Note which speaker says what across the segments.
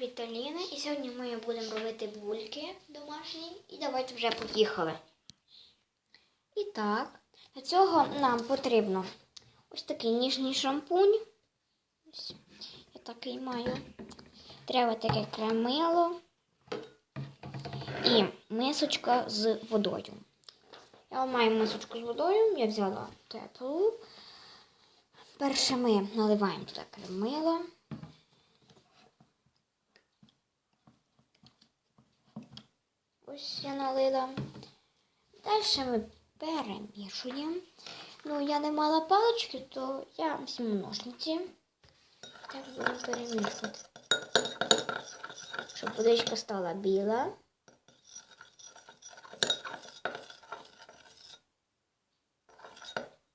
Speaker 1: Віталіна і сьогодні ми будемо робити бульки домашні і давайте вже поїхали. І так, для цього нам потрібно ось такий ніжний шампунь. Ось, я такий маю. Треба таке кремило і мисочка з водою. Я маю мисочку з водою, я взяла теплу. Перше ми наливаємо туди кремило. Ось я налила. Далі ми перемішуємо. Ну, я не мала палички, то я візьму ножниці. Так будемо перемішувати. Щоб водичка стала біла.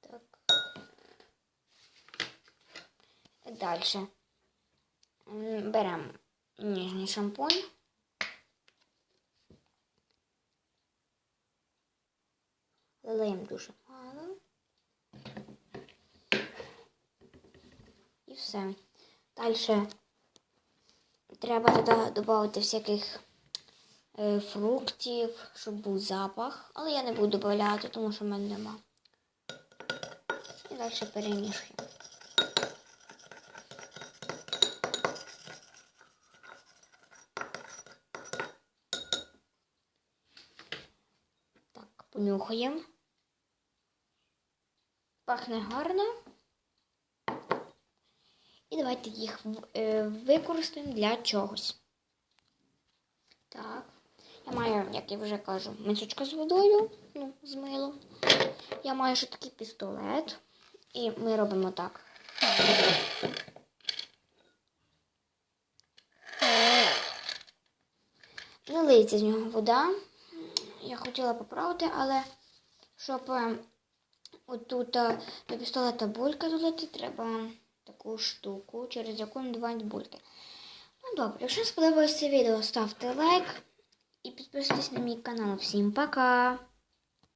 Speaker 1: Так. Далі. Беремо ніжний шампунь. Лилаємо дуже мало. І все. Далі треба додати всяких е, фруктів, щоб був запах. Але я не буду додати, тому що в мене нема. І далі перемішуємо. Так, понюхаємо. Пахне гарно. І давайте їх е, використаємо для чогось. Так. Я маю, як я вже кажу, мисочка з водою, ну, з милом. Я маю ще такий пістолет. І ми робимо так. Не лиється з нього вода. Я хотіла поправити, але щоб е, отут е, до пістолета булька долити, треба таку штуку, через яку надувають бульки. Ну добре, якщо сподобалось це відео, ставте лайк і підписуйтесь на мій канал. Всім пока!